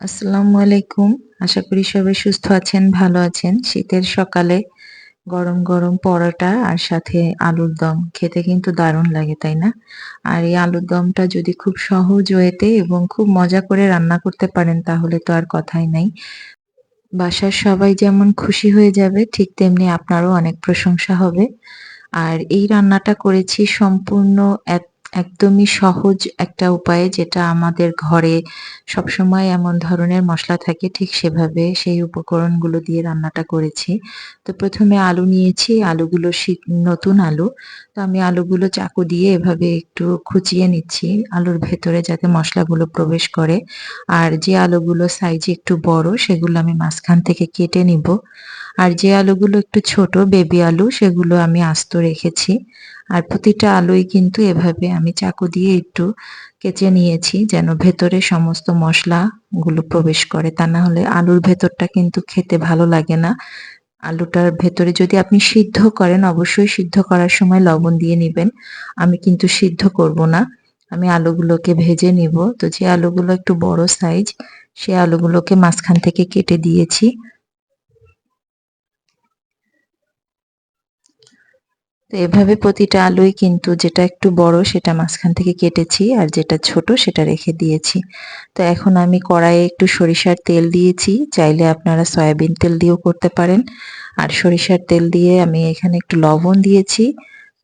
আসসালামু আলাইকুম। আশা করি সবাই সুস্থ আছেন, ভালো আছেন। শীতের সকালে গরম, গরম পরোটা আর সাথে আলুর দম খেতে কিন্তু দারুণ লাগে, তাই না? আর এই আলুর দমটা যদি খুব সহজ ওয়েতে এবং খুব মজা করে রান্না করতে পারেন তাহলে তো আর কথাই নাই। বাসার সবাই যেমন খুশি হয়ে যাবে ঠিক তেমনি আপনারও অনেক প্রশংসা হবে। আর এই রান্নাটা করেছি সম্পূর্ণ এক একদমই সহজ একটা উপায়ে যেটা আমাদের ঘরে সবসময় এমন ধরনের মশলা থাকে ঠিক সেভাবে সেই উপকরণগুলো দিয়ে রান্নাটা করেছি। তো প্রথমে আলু নিয়েছি, আলুগুলো নতুন আলু। তো আমি আলুগুলো চাকু দিয়ে এভাবে একটু খুঁচিয়ে নিচ্ছি আলুর ভেতরে যাতে মশলাগুলো প্রবেশ করে। আর যে আলুগুলো সাইজে একটু বড় সেগুলো আমি মাঝখান থেকে কেটে নিব। আর যে আলুগুলো একটু ছোট, বেবি আলু, সেগুলো আমি আস্ত রেখেছি। আর প্রতিটা আলুই কিন্তু এভাবে আমি চাকু দিয়ে একটু কেচে নিয়েছি, যেন ভেতরে সমস্ত মশলাগুলো প্রবেশ করে। তা না হলে আলুর ভেতরটা কিন্তু খেতে ভালো লাগে না। আলুটার ভেতরে যদি আপনি সিদ্ধ করেন, অবশ্যই সিদ্ধ করার সময় লবণ দিয়ে নেবেন। আমি কিন্তু সিদ্ধ করব না। আমি আলুগুলোকে ভেজে নিব। তো যে আলুগুলো একটু বড় সাইজ, সে আলুগুলোকে মাঝখান থেকে কেটে দিয়েছি। তো এভাবে প্রতিটা আলুই কিন্তু যেটা একটু বড় সেটা মাঝখান থেকে কেটেছি আর যেটা ছোট সেটা রেখে দিয়েছি। তো এখন আমি কড়াইয়ে একটু সরিষার তেল দিয়েছি, চাইলে আপনারা সয়াবিন তেল দিয়েও করতে পারেন। আর সরিষার তেল দিয়ে আমি এখানে একটু লবণ দিয়েছি,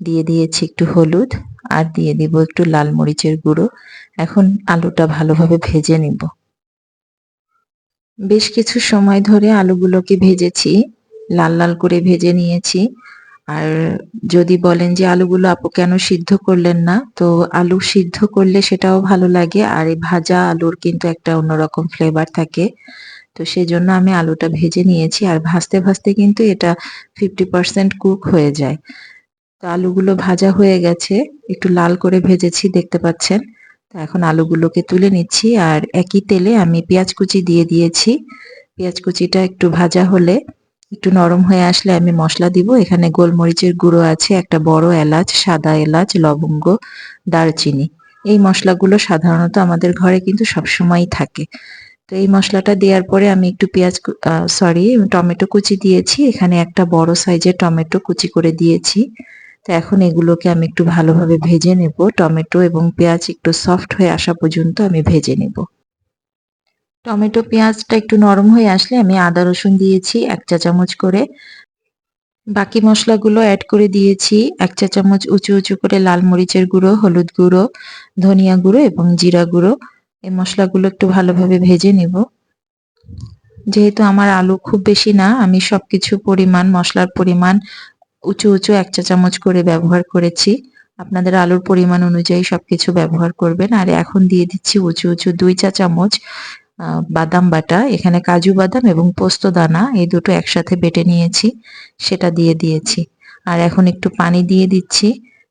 দিয়ে দিয়েছি একটু হলুদ আর দিয়ে দিব একটু লাল মরিচের গুঁড়ো। এখন আলুটা ভালোভাবে ভেজে নিব। বেশ কিছু সময় ধরে আলুগুলোকে ভেজেছি, লাল লাল করে ভেজে নিয়েছি। আর যদি বলেন যে আলুগুলো আপু কেন সিদ্ধ করলেন না, তো আলু সিদ্ধ করলে সেটাও ভালো লাগে। আর এই ভাজা আলুর কিন্তু একটা অন্যরকম ফ্লেভার থাকে। তো সেই জন্য আমি আলুটা ভেজে নিয়েছি আর ভাজতে ভাজতে কিন্তু এটা ফিফটি পার্সেন্ট কুক হয়ে যায়। তো আলুগুলো ভাজা হয়ে গেছে, একটু লাল করে ভেজেছি, দেখতে পাচ্ছেন। তো এখন আলুগুলোকে তুলে নিচ্ছি আর একই তেলে আমি পেঁয়াজ কুচি দিয়ে দিয়েছি। পেঁয়াজ কুচিটা একটু ভাজা হলে একটু নরম হয়ে আসলে আমি মশলা দিব। এখানে গোলমরিচের গুঁড়ো আছে, একটা বড় এলাচ, সাদা এলাচ, লবঙ্গ, দারচিনি। এই মশলাগুলো সাধারণত আমাদের ঘরে কিন্তু সবসময়ই থাকে। তো এই মশলাটা দেওয়ার পরে আমি একটু পেঁয়াজ সরি টমেটো কুচি দিয়েছি। এখানে একটা বড় সাইজের টমেটো কুচি করে দিয়েছি। তো এখন এগুলোকে আমি একটু ভালোভাবে ভেজে নেব। টমেটো এবং পেঁয়াজ একটু সফট হয়ে আসা পর্যন্ত আমি ভেজে নেব। টমেটো পেঁয়াজটা একটু নরম হয়ে আসলে আমি আদা রসুন দিয়েছি এক চা চামচ করে। বাকি মশলাগুলো অ্যাড করে দিয়েছি এক চা চামচ উঁচু উঁচু করে লাল মরিচের গুঁড়ো, হলুদ গুঁড়ো, ধনিয়া গুঁড়ো এবং জিরা গুঁড়ো। এই মশলাগুলো একটু ভালোভাবে ভেজে নিব। যেহেতু আমার আলু খুব বেশি না, আমি সবকিছু পরিমাণ, মশলার পরিমাণ উঁচু উঁচু এক চা চামচ করে ব্যবহার করেছি। আপনাদের আলুর পরিমাণ অনুযায়ী সবকিছু ব্যবহার করবেন। আর এখন দিয়ে দিচ্ছি উঁচু উঁচু দুই চা চামচ বাদাম বাটা, এখানে কাজু বাদাম এবং পোস্ত দানা, এই দুটো একসাথে বেটে নিয়েছি, সেটা দিয়ে দিয়েছি। আর এখন একটু পানি দিয়ে দিচ্ছি,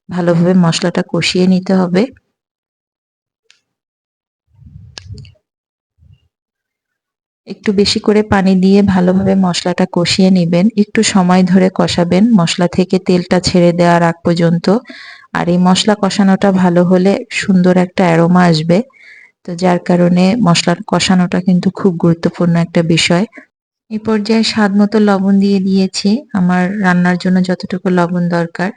ভালোভাবে মশলাটা কষিয়ে নিতে হবে। একটু বেশি করে পানি দিয়ে ভালোভাবে মশলাটা কষিয়ে নেবেন। একটু সময় ধরে কষাবেন, মশলা থেকে তেলটা ছেড়ে দেওয়ার আগ পর্যন্ত। আর এই মশলা কষানোটা ভালো হলে সুন্দর একটা অ্যারোমা আসবে। তো যার কারণে মশলার কষানোটা কিন্তু খুব গুরুত্বপূর্ণ একটা বিষয়। এই পর্যায়ে স্বাদ মতো লবণ দিয়ে দিয়েছি। আমার রান্নার জন্য যতটুকু লবণ দরকার।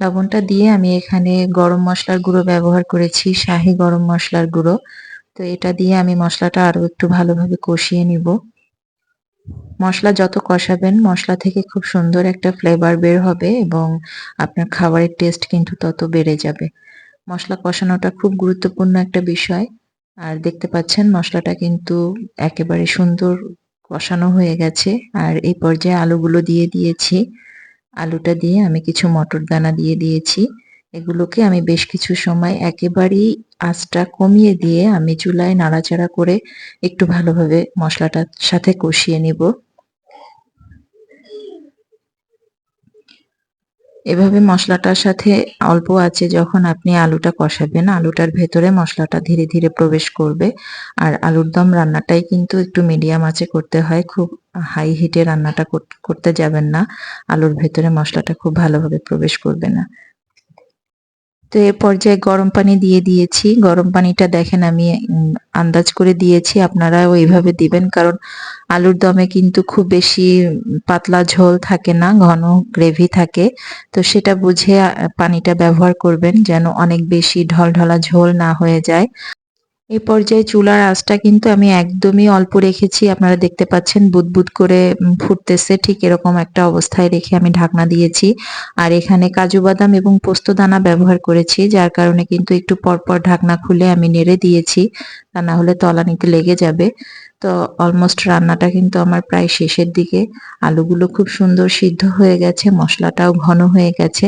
লবণটা দিয়ে আমি এখানে গরম মশলার গুঁড়ো ব্যবহার করেছি, শাহি গরম মশলার গুঁড়ো। তো এটা দিয়ে আমি মশলাটা আরও একটু ভালোভাবে কষিয়ে নিব। মশলা যত কষাবেন, মশলা থেকে খুব সুন্দর একটা ফ্লেভার বের হবে এবং আপনার খাবারের টেস্ট কিন্তু তত বেড়ে যাবে। মশলা কষানোটা খুব গুরুত্বপূর্ণ একটা বিষয়। আর দেখতে পাচ্ছেন মশলাটা কিন্তু একেবারে সুন্দর কষানো হয়ে গেছে। আর এই পর্যায়ে আলুগুলো দিয়ে দিয়েছি। আলুটা দিয়ে আমি কিছু মটর দানা দিয়ে দিয়েছি। এগুলোকে আমি বেশ কিছু সময় একেবারেই আঁচটা কমিয়ে দিয়ে আমি চুলায় নাড়াচাড়া করে একটু ভালোভাবে মশলাটার সাথে কষিয়ে নিব। এভাবে মশলাটার সাথে অল্প আছে যখন আপনি আলুটা কষাবেন। আলুটার ভেতরে মশলাটা ধীরে ধীরে প্রবেশ করবে। আর আলুর দম রান্নাটাই কিন্তু একটু মিডিয়াম আছে, করতে হয়। খুব হাই হিটে রান্নাটা করতে যাবেন না। আলুর ভেতরে মশলাটা খুব ভালোভাবে প্রবেশ করবে না। তো এ পর্যায়ে গরম পানি দিয়ে দিয়েছি। গরম পানিটা দেখেন আমি আন্দাজ করে দিয়েছি আপনারা ওইভাবে দিবেন, কারণ আলুর দমে কিন্তু খুব বেশি পাতলা ঝোল থাকে না, ঘন গ্রেভি থাকে। তো সেটা বুঝে পানিটা ব্যবহার করবেন যেন অনেক বেশি ঢলঢলা ঝোল না হয়ে যায়। এই পর্যায়ে চুলার আঁচটা কিন্তু আমি একদমই অল্প রেখেছি। আপনারা দেখতে পাচ্ছেন বুদবুদ করে ফুটতেছে। ঠিক এরকম একটা অবস্থায় রেখে আমি ঢাকনা দিয়েছি। আর এখানে কাজু বাদাম এবং পোস্ত দানা ব্যবহার করেছি, যার কারণে কিন্তু একটু পরপর ঢাকনা খুলে আমি নেড়ে দিয়েছি। তা না হলে তলানিতে লেগে যাবে। তো অলমোস্ট রান্নাটা কিন্তু আমার প্রায় শেষের দিকে। আলুগুলো খুব সুন্দর সিদ্ধ হয়ে গেছে, মশলাটাও ঘন হয়ে গেছে।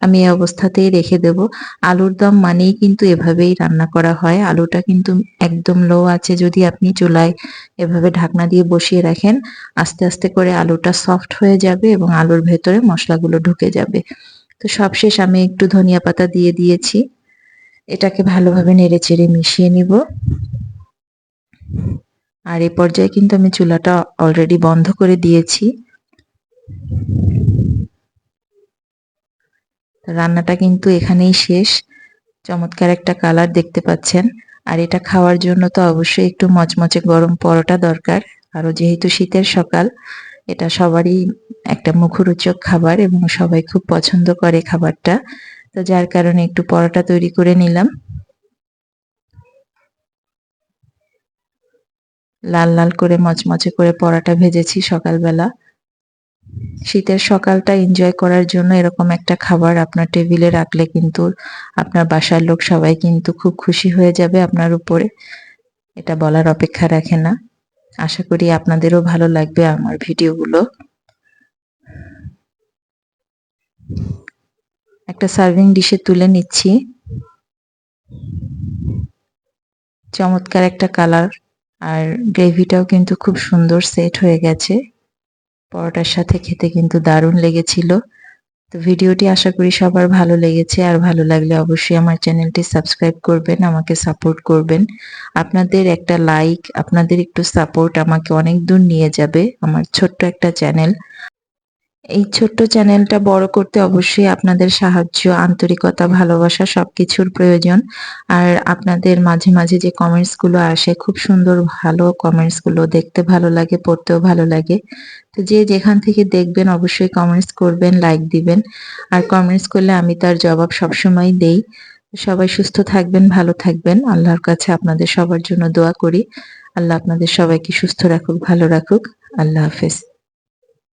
আমি এই অবস্থাতেই রেখে দেব। আলুর দম মানেই কিন্তু এভাবেই রান্না করা হয়। আলুটা কিন্তু একদম লো আছে, যদি আপনি চুলায় এভাবে ঢাকনা দিয়ে বসিয়ে রাখেন, আস্তে আস্তে করে আলুটা সফট হয়ে যাবে এবং আলুর ভেতরে মশলাগুলো ঢুকে যাবে। তো সবশেষ আমি একটু ধনিয়া পাতা দিয়ে দিয়েছি। এটাকে ভালোভাবে নেড়ে চেড়ে মিশিয়ে নিব। আর এ পর্যায়ে কিন্তু আমি চুলাটা অলরেডি বন্ধ করে দিয়েছি। রান্নাটা কিন্তু এখানেই শেষ। চমৎকার একটা কালার দেখতে পাচ্ছেন। আর এটা খাওয়ার জন্য তো অবশ্যই একটু মচমচে গরম পরোটা দরকার। আরও যেহেতু শীতের সকাল, এটা সবারই একটা মুখরোচক খাবার এবং সবাই খুব পছন্দ করে খাবারটা। তো যার কারণে একটু পরোটা তৈরি করে নিলাম। লাল লাল করে মচমচে করে পরাটা ভেজেছি সকালবেলা। শীতের সকালটা এনজয় করার জন্য এরকম একটা খাবার আপনার টেবিলে রাখলে কিন্তু আপনার বাসার লোক সবাই কিন্তু খুব খুশি হয়ে যাবে আপনার উপরে। এটা বলার অপেক্ষা রাখে না। আশা করি আপনাদেরও ভালো লাগবে আমার ভিডিওগুলো। একটা সার্ভিং ডিশে তুলে নিচ্ছি। চমৎকার একটা কালার আর গ্রেভিটাও কিন্তু খুব সুন্দর সেট হয়ে গেছে। পরোটার সাথে খেতে কিন্তু দারুণ লেগেছিল। তো ভিডিওটি আশা করি সবার ভালো লেগেছে। আর ভালো লাগলে অবশ্যই আমার চ্যানেলটি সাবস্ক্রাইব করবেন, আমাকে সাপোর্ট করবেন। আপনাদের একটা লাইক আপনাদের একটু সাপোর্ট আমাকে অনেক দূর নিয়ে যাবে, আমার ছোট্ট একটা চ্যানেল। এই ছোট্ট চ্যানেলটা বড় করতে অবশ্যই আপনাদের সাহায্য, আন্তরিকতা, ভালোবাসা সবকিছুর প্রয়োজন। আর আপনাদের মাঝে মাঝে যে কমেন্টসগুলো আসে, খুব সুন্দর ভালো কমেন্টসগুলো দেখতে ভালো লাগে, পড়তেও ভালো লাগে। তো যে যেখান থেকে দেখবেন অবশ্যই কমেন্টস করবেন লাইক দিবেন। আর কমেন্টস করলে আমি তার জবাব সবসময় দেই। সবাই সুস্থ থাকবেন, ভালো থাকবেন। আল্লাহর কাছে আপনাদের সবার জন্য দোয়া করি। আল্লাহ আপনাদের সবাইকে সুস্থ রাখুক, ভালো রাখুক। আল্লাহ হাফেজ।